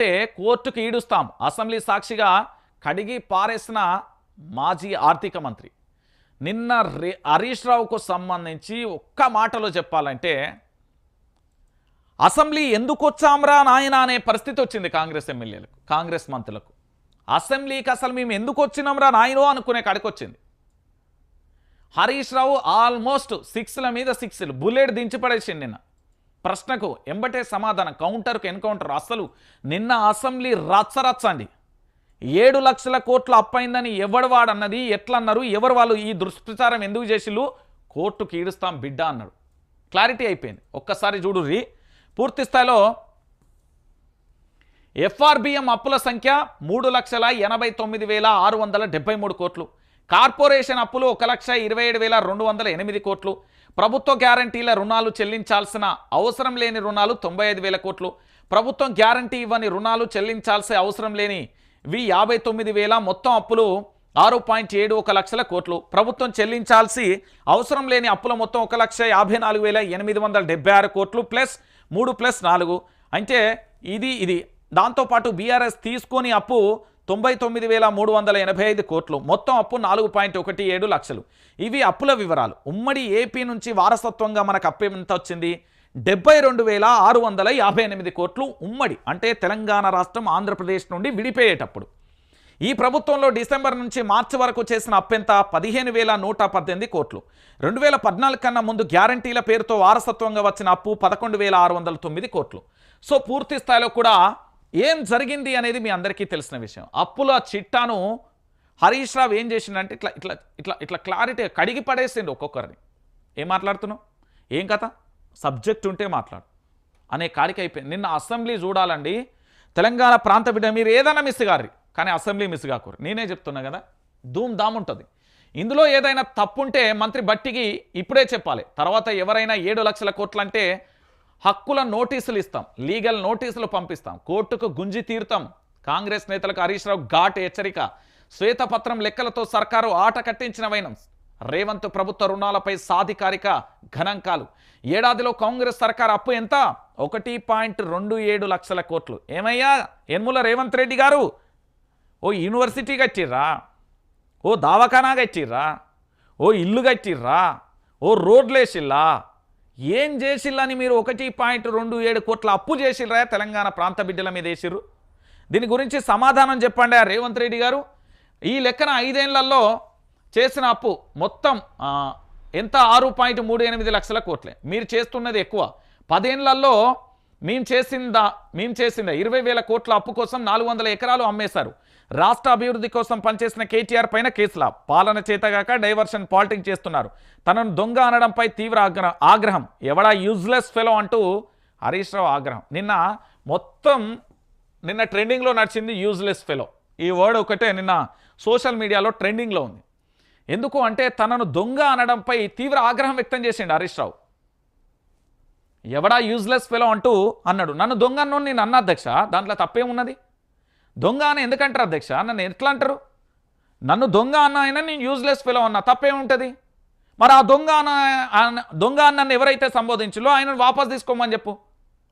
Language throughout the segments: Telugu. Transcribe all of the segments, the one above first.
అంటే కోర్టుకు ఈడుస్తాం. అసెంబ్లీ సాక్షిగా కడిగి పారేసిన మాజీ ఆర్థిక మంత్రి. నిన్న హరీష్ రావుకు సంబంధించి ఒక్క మాటలో చెప్పాలంటే అసెంబ్లీ ఎందుకు వచ్చాంరా నాయన అనే పరిస్థితి వచ్చింది కాంగ్రెస్ ఎమ్మెల్యేలకు కాంగ్రెస్ మంత్రులకు. అసెంబ్లీకి అసలు మేము ఎందుకు వచ్చినాంరా నాయనో అనుకునే కడకొచ్చింది. హరీష్ రావు ఆల్మోస్ట్ సిక్స్ల మీద సిక్స్లు బుల్లెట్ దించి పడేసింది నిన్న. ప్రశ్నకు ఎంబటే సమాధానం కౌంటర్కు ఎన్కౌంటర్. అసలు నిన్న అసెంబ్లీ రచ్చరచ్చండి. ఏడు లక్షల కోట్లు అప్పైందని ఎవడు వాడన్నది ఎట్లన్నారు ఎవరు వాళ్ళు ఈ దుష్ప్రచారం ఎందుకు చేసిళ్ళు? కోర్టుకి ఈడుస్తాం బిడ్డ అన్నాడు. క్లారిటీ అయిపోయింది. ఒక్కసారి చూడుర్రి పూర్తి స్థాయిలో ఎఫ్ఆర్బిఎం అప్పుల సంఖ్య మూడు లక్షల ఎనభై తొమ్మిది వేల ఆరు వందల డెబ్బై మూడు కోట్లు. కార్పొరేషన్ అప్పులు ఒక లక్ష ఇరవై ఏడు వేల రెండు వందల ఎనిమిది కోట్లు. ప్రభుత్వ గ్యారంటీల రుణాలు చెల్లించాల్సిన అవసరం లేని రుణాలు తొంభై ఐదు వేల కోట్లు. ప్రభుత్వం గ్యారంటీ ఇవ్వని రుణాలు చెల్లించాల్సిన అవసరం లేని వి యాభై తొమ్మిది వేల మొత్తం అప్పులు ఆరు పాయింట్ ఏడు ఒక లక్షల కోట్లు. ప్రభుత్వం చెల్లించాల్సి అవసరం లేని అప్పుల మొత్తం ఒక లక్ష యాభై నాలుగు వేల ఎనిమిది వందల డెబ్బై ఆరు కోట్లు ప్లస్ మూడు ప్లస్ నాలుగు. అంటే ఇది ఇది. దాంతోపాటు బీఆర్ఎస్ తీసుకొని అప్పు తొంభై తొమ్మిది వేల మూడు వందల ఎనభై ఐదు కోట్లు. మొత్తం అప్పు నాలుగు పాయింట్ ఒకటి ఏడు లక్షలు. ఇవి అప్పుల వివరాలు. ఉమ్మడి ఏపీ నుంచి వారసత్వంగా మనకు అప్పు ఎంత వచ్చింది? డెబ్బై రెండు వేల ఆరు వందల యాభై ఎనిమిది కోట్లు ఉమ్మడి అంటే తెలంగాణ రాష్ట్రం ఆంధ్రప్రదేశ్ నుండి విడిపోయేటప్పుడు. ఈ ప్రభుత్వంలో డిసెంబర్ నుంచి మార్చి వరకు చేసిన అప్పెంత పదిహేను వేల నూట పద్దెనిమిది కోట్లు. రెండు వేల పద్నాలుగు కన్నా ముందు గ్యారంటీల పేరుతో వారసత్వంగా వచ్చిన అప్పు పదకొండు వేల ఆరు వందల తొమ్మిది కోట్లు. సో పూర్తి స్థాయిలో కూడా ఏం జరిగింది అనేది మీ అందరికీ తెలిసిన విషయం. అప్పుల చిట్టాను హరీష్ రావు ఏం చేసిండంటే ఇట్లా ఇట్లా ఇట్లా ఇట్లా క్లారిటీ కడిగి పడేసిండు ఒక్కొక్కరిని. ఏం మాట్లాడుతున్నావు? ఏం కథ? సబ్జెక్ట్ ఉంటే మాట్లాడు. అనే కాడికి అయిపోయింది. నిన్న అసెంబ్లీ చూడాలండి. తెలంగాణ ప్రాంత బిడ్డ మీరు ఏదైనా మిస్ కారు కానీ అసెంబ్లీ మిస్ కాకూరు నేనే చెప్తున్నా కదా ధూమ్ ధామ్ ఉంటుంది. ఇందులో ఏదైనా తప్పుంటే మంత్రి బట్టికి ఇప్పుడే చెప్పాలి. తర్వాత ఎవరైనా ఏడు లక్షల కోట్లు అంటే హక్కుల నోటీసులు ఇస్తాం లీగల్ నోటీసులు పంపిస్తాం కోర్టుకు గుంజి తీరుతాం. కాంగ్రెస్ నేతలకు హరీష్ రావు ఘాట్ హెచ్చరిక. శ్వేతపత్రం లెక్కలతో సర్కారు ఆట కట్టించిన వైనం. రేవంత్ ప్రభుత్వ రుణాలపై సాధికారిక గణాంకాలు ఏడాదిలో కాంగ్రెస్ సర్కార్ అప్పు ఎంత? ఒకటి పాయింట్ రెండు ఏడు లక్షల కోట్లు. ఏమయ్యా? యన్ముల రేవంత్ రెడ్డి గారు? ఓ యూనివర్సిటీ కట్టిర్రా. ఓ దావఖానా కట్టిర్రా. ఓ ఇల్లు కట్టిర్రా. ఓ రోడ్లేసిల్లా. ఏం చేసిల్లని మీరు ఒకటి పాయింట్ రెండు ఏడు కోట్ల అప్పు చేసిర్రా తెలంగాణ ప్రాంత బిడ్డల మీద వేసిర్రు? దీని గురించి సమాధానం చెప్పండి ఆ రేవంత్ రెడ్డి గారు. ఈ లెక్కన ఐదేళ్ళలో చేసిన అప్పు మొత్తం ఎంత? ఆరు పాయింట్ మూడు ఎనిమిది లక్షల కోట్లే. మీరు చేస్తున్నది ఎక్కువ. పదేళ్ళలో మేము చేసిందా మేము చేసిందా? ఇరవై వేల కోట్ల అప్పు కోసం నాలుగు వందల ఎకరాలు అమ్మేశారు. రాష్ట్ర అభివృద్ధి కోసం పనిచేసిన కేటీఆర్ పైన కేసుల. పాలన చేతగాక డైవర్షన్ పాలిటిక్స్ చేస్తున్నారు. తనను దొంగ అనడంపై తీవ్ర ఆగ్రహం ఆగ్రహం. ఎవడా యూజ్లెస్ ఫెలో అంటూ హరీష్ రావు ఆగ్రహం. నిన్న మొత్తం నిన్న ట్రెండింగ్లో నడిచింది యూజ్లెస్ ఫెలో ఈ వర్డ్ ఒకటే నిన్న సోషల్ మీడియాలో ట్రెండింగ్లో ఉంది. ఎందుకు అంటే తనను దొంగ అనడంపై తీవ్ర ఆగ్రహం వ్యక్తం చేసిండు హరీష్ రావు. ఎవడా యూజ్లెస్ ఫెలో అంటూ అన్నాడు. నన్ను దొంగ అన్నోడు నేను అన్న అధ్యక్ష. దాంట్లో తప్పేమున్నది? దొంగ అని ఎందుకంటారు అధ్యక్ష? నన్ను ఎట్లా అంటారు? నన్ను దొంగ అన్న అయినా నేను యూజ్లెస్ ఫెలో అన్నా తప్పేముంటుంది మరి ఆ దొంగ అన్న దొంగ అన్నను ఎవరైతే సంబోధించలో ఆయనను వాపస్ తీసుకోమని చెప్పు?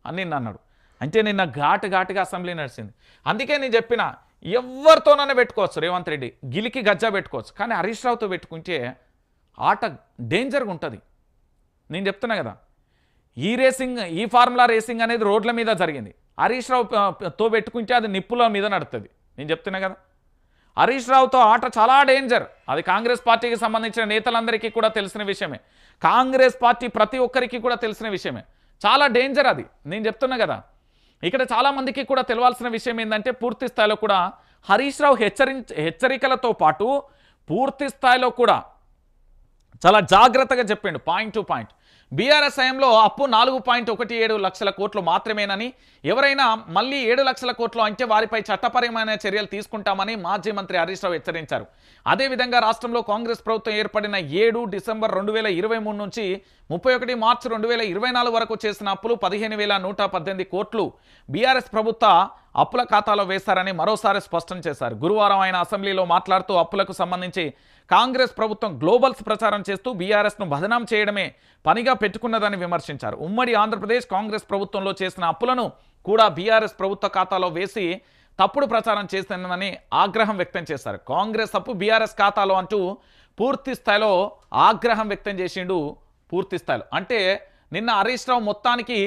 అని నిన్న అన్నాడు. అంటే నిన్న ఘాటు ఘాటుగా అసెంబ్లీ నడిచింది. అందుకే నేను చెప్పిన ఎవరితోనైనా పెట్టుకోవచ్చు రేవంత్ రెడ్డి. గిలికి గజ్జా పెట్టుకోవచ్చు. కానీ హరీష్ రావుతో పెట్టుకుంటే ఆట డేంజర్గా ఉంటుంది. నేను చెప్తున్నా కదా. ఈ రేసింగ్ ఈ ఫార్ములా రేసింగ్ అనేది రోడ్ల మీద జరిగింది. హరీష్ రావు తో పెట్టుకుంటే అది నిప్పుల మీద నడుతుంది. నేను చెప్తున్నా కదా. హరీష్ రావుతో ఆట చాలా డేంజర్. అది కాంగ్రెస్ పార్టీకి సంబంధించిన నేతలందరికీ కూడా తెలిసిన విషయమే. కాంగ్రెస్ పార్టీ ప్రతి ఒక్కరికి కూడా తెలిసిన విషయమే. చాలా డేంజర్ అది. నేను చెప్తున్నా కదా. ఇక్కడ చాలామందికి కూడా తెలవాల్సిన విషయం ఏంటంటే పూర్తి స్థాయిలో కూడా హరీష్ రావు హెచ్చరించ హెచ్చరికలతో పాటు పూర్తి స్థాయిలో కూడా చాలా జాగ్రత్తగా చెప్పిండు పాయింట్ టు పాయింట్ బీఆర్ఎస్ హయాంలో అప్పు నాలుగు పాయింట్ ఒకటి ఏడు లక్షల కోట్లు మాత్రమేనని ఎవరైనా మళ్ళీ ఏడు లక్షల కోట్లు అంటే వారిపై చట్టపరమైన చర్యలు తీసుకుంటామని మాజీ మంత్రి హరీష్ రావు హెచ్చరించారు. అదేవిధంగా రాష్ట్రంలో కాంగ్రెస్ ప్రభుత్వం ఏర్పడిన ఏడు డిసెంబర్ రెండు వేల ఇరవై మూడు నుంచి ముప్పై ఒకటి మార్చి రెండు వేల ఇరవై నాలుగు వరకు చేసిన అప్పులు పదిహేను వేల నూట పద్దెనిమిది కోట్లు బీఆర్ఎస్ ప్రభుత్వ అప్పుల ఖాతాలో వేశారని మరోసారి స్పష్టం చేశారు. గురువారం ఆయన అసెంబ్లీలో మాట్లాడుతూ అప్పులకు సంబంధించి కాంగ్రెస్ ప్రభుత్వం గ్లోబల్స్ ప్రచారం చేస్తూ బీఆర్ఎస్ను బదనాం చేయడమే పనిగా పెట్టుకున్నదని విమర్శించారు. ఉమ్మడి ఆంధ్రప్రదేశ్ కాంగ్రెస్ ప్రభుత్వంలో చేసిన అప్పులను కూడా బీఆర్ఎస్ ప్రభుత్వ ఖాతాలో వేసి తప్పుడు ప్రచారం చేసిందని ఆగ్రహం వ్యక్తం చేశారు. కాంగ్రెస్ తప్పు బీఆర్ఎస్ ఖాతాలో అంటూ పూర్తి స్థాయిలో ఆగ్రహం వ్యక్తం చేసిండు పూర్తి స్థాయిలో. అంటే నిన్న హరీష్ రావు మొత్తానికి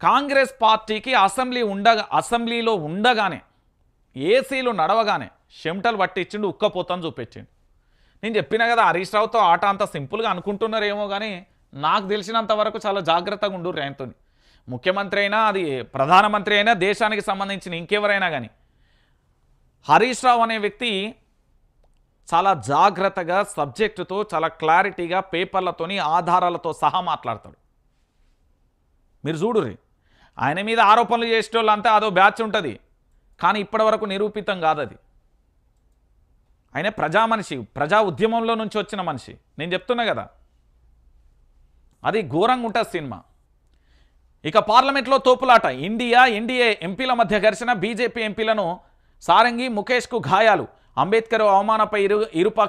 కాంగ్రెస్ పార్టీకి అసెంబ్లీ ఉండగా అసెంబ్లీలో ఉండగానే ఏసీలు నడవగానే షెమ్టలు పట్టించిండు ఉక్కపోతని చూపించిండు నేను చెప్పిన కదా హరీష్ రావుతో ఆట అంత సింపుల్గా అనుకుంటున్నారేమో కానీ నాకు తెలిసినంత వరకు చాలా జాగ్రత్తగా ఉండు ఆయనతో ముఖ్యమంత్రి అయినా అది ప్రధానమంత్రి అయినా దేశానికి సంబంధించిన ఇంకెవరైనా కానీ హరీష్ రావు అనే వ్యక్తి చాలా జాగ్రత్తగా సబ్జెక్టుతో చాలా క్లారిటీగా పేపర్లతోని ఆధారాలతో సహా మాట్లాడతాడు. మీరు చూడుర్రి. ఆయన మీద ఆరోపణలు చేసేటోళ్ళంతా అదో బ్యాచ్ ఉంటుంది. కానీ ఇప్పటివరకు నిరూపితం కాదు అది ఆయన ప్రజా మనిషి ప్రజా ఉద్యమంలో నుంచి వచ్చిన మనిషి. నేను చెప్తున్నా కదా. అది ఘోరంగా ఉంటుంది సినిమా. ఇక పార్లమెంట్లో తోపులాట. ఇండియా ఎన్డీఏ ఎంపీల మధ్య ఘర్షణ బీజేపీ ఎంపీలను సారంగి ముఖేష్కు గాయాలు. అంబేద్కర్ అవమానపై ఇరు ఇరుపక్ష